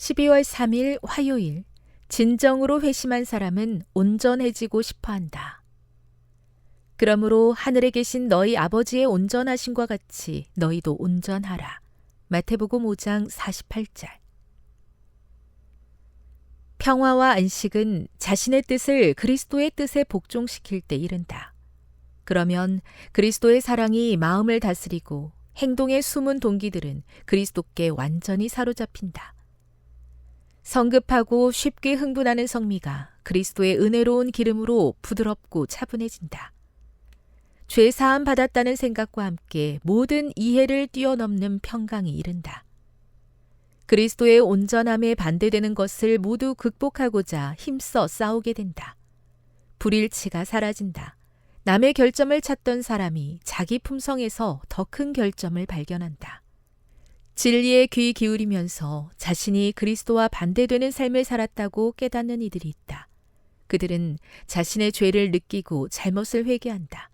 12월 3일 화요일 진정으로 회심한 사람은 온전해지고 싶어 한다. 그러므로 하늘에 계신 너희 아버지의 온전하심과 같이 너희도 온전하라. 마태복음 5장 48절. 평화와 안식은 자신의 뜻을 그리스도의 뜻에 복종시킬 때 이른다. 그러면 그리스도의 사랑이 마음을 다스리고 행동의 숨은 동기들은 그리스도께 완전히 사로잡힌다. 성급하고 쉽게 흥분하는 성미가 그리스도의 은혜로운 기름으로 부드럽고 차분해진다. 죄 사함 받았다는 생각과 함께 모든 이해를 뛰어넘는 평강이 이른다. 그리스도의 온전함에 반대되는 것을 모두 극복하고자 힘써 싸우게 된다. 불일치가 사라진다. 남의 결점을 찾던 사람이 자기 품성에서 더 큰 결점을 발견한다. 진리에 귀 기울이면서 자신이 그리스도와 반대되는 삶을 살았다고 깨닫는 이들이 있다. 그들은 자신의 죄를 느끼고 잘못을 회개한다.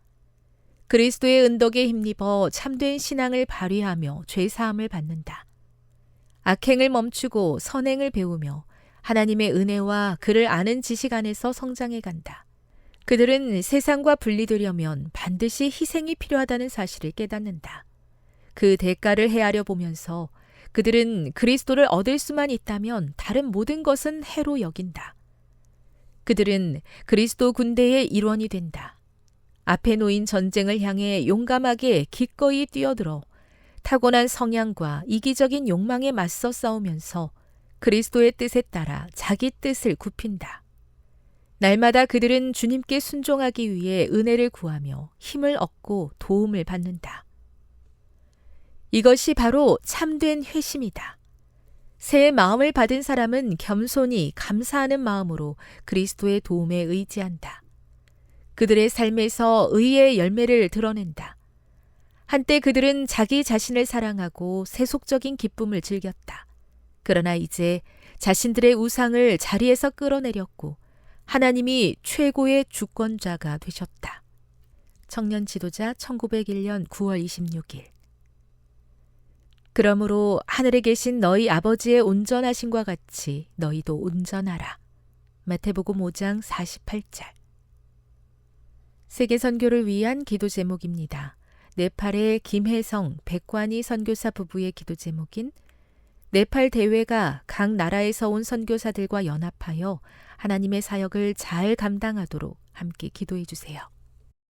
그리스도의 은덕에 힘입어 참된 신앙을 발휘하며 죄 사함을 받는다. 악행을 멈추고 선행을 배우며 하나님의 은혜와 그를 아는 지식 안에서 성장해 간다. 그들은 세상과 분리되려면 반드시 희생이 필요하다는 사실을 깨닫는다. 그 대가를 헤아려 보면서 그들은 그리스도를 얻을 수만 있다면 다른 모든 것은 해로 여긴다. 그들은 그리스도 군대의 일원이 된다. 앞에 놓인 전쟁을 향해 용감하게 기꺼이 뛰어들어 타고난 성향과 이기적인 욕망에 맞서 싸우면서 그리스도의 뜻에 따라 자기 뜻을 굽힌다. 날마다 그들은 주님께 순종하기 위해 은혜를 구하며 힘을 얻고 도움을 받는다. 이것이 바로 참된 회심이다. 새 마음을 받은 사람은 겸손히 감사하는 마음으로 그리스도의 도움에 의지한다. 그들의 삶에서 의의 열매를 드러낸다. 한때 그들은 자기 자신을 사랑하고 세속적인 기쁨을 즐겼다. 그러나 이제 자신들의 우상을 자리에서 끌어내렸고 하나님이 최고의 주권자가 되셨다. 청년 지도자 1901년 9월 26일 그러므로 하늘에 계신 너희 아버지의 온전하심과 같이 너희도 온전하라. 마태복음 5장 48절 세계 선교를 위한 기도 제목입니다. 네팔의 김혜성 백관이 선교사 부부의 기도 제목인 네팔 대회가 각 나라에서 온 선교사들과 연합하여 하나님의 사역을 잘 감당하도록 함께 기도해 주세요.